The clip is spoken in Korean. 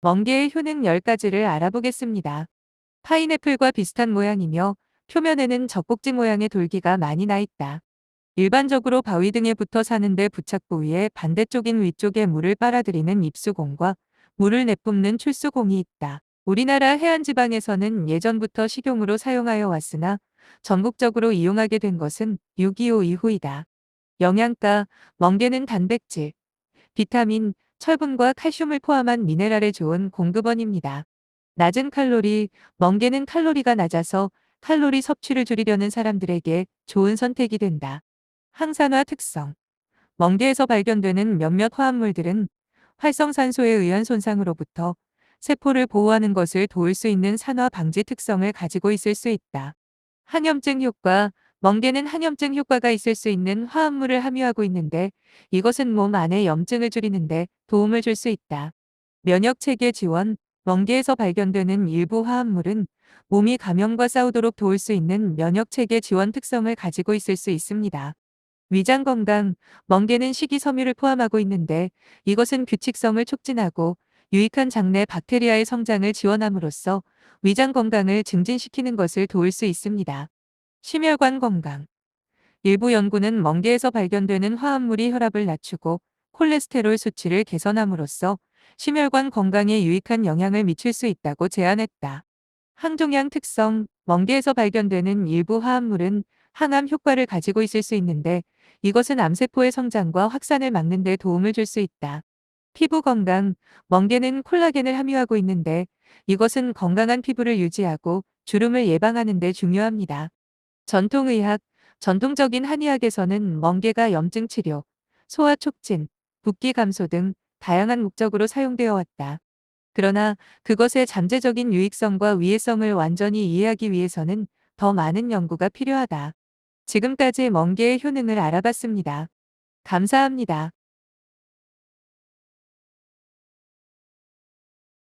멍게의 효능 10가지를 알아보겠습니다. 파인애플과 비슷한 모양이며 표면에는 젖꼭지 모양의 돌기가 많이 나 있다. 일반적으로 바위 등에 붙어 사는데 부착 부위에 반대쪽인 위쪽에 물을 빨아들이는 입수공과 물을 내뿜는 출수공이 있다. 우리나라 해안지방에서는 예전부터 식용으로 사용하여 왔으나 전국적으로 이용하게 된 것은 6.25 이후이다. 영양가, 멍게는 단백질, 비타민, 철분과 칼슘을 포함한 미네랄에 좋은 공급원입니다. 낮은 칼로리, 멍게는 칼로리가 낮아서 칼로리 섭취를 줄이려는 사람들에게 좋은 선택이 된다. 항산화 특성 멍게에서 발견되는 몇몇 화합물들은 활성산소에 의한 손상으로부터 세포를 보호하는 것을 도울 수 있는 산화 방지 특성을 가지고 있을 수 있다. 항염증 효과 멍게는 항염증 효과가 있을 수 있는 화합물을 함유하고 있는데 이것은 몸 안의 염증을 줄이는데 도움을 줄 수 있다. 면역 체계 지원 멍게에서 발견되는 일부 화합물은 몸이 감염과 싸우도록 도울 수 있는 면역 체계 지원 특성을 가지고 있을 수 있습니다. 위장 건강 멍게는 식이섬유를 포함하고 있는데 이것은 규칙성을 촉진하고 유익한 장내 박테리아의 성장을 지원함으로써 위장 건강을 증진시키는 것을 도울 수 있습니다. 심혈관 건강 일부 연구는 멍게에서 발견되는 화합물이 혈압을 낮추고 콜레스테롤 수치를 개선함으로써 심혈관 건강에 유익한 영향을 미칠 수 있다고 제안했다. 항종양 특성 멍게에서 발견되는 일부 화합물은 항암 효과를 가지고 있을 수 있는데 이것은 암세포의 성장과 확산을 막는 데 도움을 줄 수 있다. 피부 건강 멍게는 콜라겐을 함유하고 있는데 이것은 건강한 피부를 유지하고 주름을 예방하는 데 중요합니다. 전통의학 전통적인 한의학에서는 멍게가 염증 치료, 소화 촉진, 붓기 감소 등 다양한 목적으로 사용되어 왔다. 그러나 그것의 잠재적인 유익성과 위해성을 완전히 이해하기 위해서는 더 많은 연구가 필요하다. 지금까지 멍게의 효능을 알아봤습니다. 감사합니다.